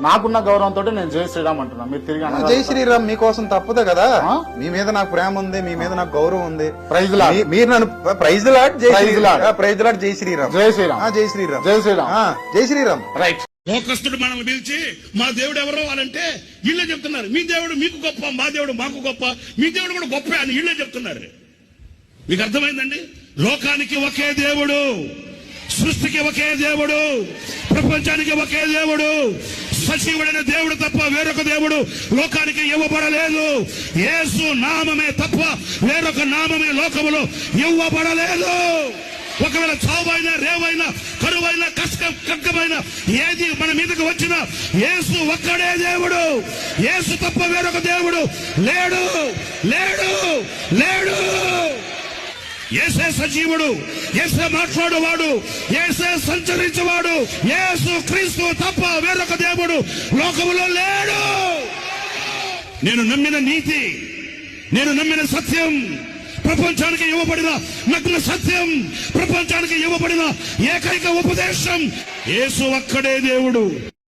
నాకున్న గౌరవంతో నేను జై శ్రీరామ్ అంటున్నా. మీరు తిరిగి జై? శ్రీరామ్ మీకోసం తప్పదు కదా? మీ మీద నాకు ప్రేమ ఉంది మీ మీద నాకు గౌరవం ఉంది. ప్రైజ్. మీ- మీరు నన్ను ప్రైజ్ లాడ్ జై ప్రైజ్ శ్రీ- లార్డ్. ఆ, ప్రైజ్ లాడ్ జై శ్రీరామ్. జై శ్రీరామ్. ఆ, జై శ్రీరామ్. జై శ్రీరామ్. ఆ, జై శ్రీరామ్. రైట్ లోకస్తుడు మనం పిలిచి మా దేవుడు ఎవరో వాళ్ళంటే వీళ్ళే చెప్తున్నారు. మీ దేవుడు మీకు గొప్ప మా దేవుడు మాకు గొప్ప. మీ దేవుడు కూడా గొప్ప అని వీళ్ళే చెప్తున్నారు. మీకు అర్థమైందండి? లోకానికి ఒకే దేవుడు సృష్టికి ఒకే దేవుడు ప్రపంచానికి ఒకే దేవుడు సజీవుడైన దేవుడు తప్ప వేరొక దేవుడు లోకానికి ఇవ్వబడలేదు. యేసు నామమే తప్ప వేరొక నామమే లోకములో ఇవ్వబడలేదు. ఒకవేళ చావైనా రేవైనా కరువైనా కష్టం కగ్గమైన ఏది మన మీదకి వచ్చినా యేసు ఒక్కడే దేవుడు. యేసు తప్ప వేరొక దేవుడు లేడు. లేడు. లేడు. ఏసే సజీవుడు ఏసే మాట్లాడువాడు ఏసే సంచరించేవాడు ఏసు క్రీస్తు తప్ప వేరొక దేవుడు లోకములో లేడు. నేను నమ్మిన నీతి నేను నమ్మిన సత్యం ప్రపంచానికి ఇవ్వబడిన నగ్న సత్యం ప్రపంచానికి ఇవ్వబడిన ఏకైక ఉపదేశం యేసు ఒక్కడే దేవుడు.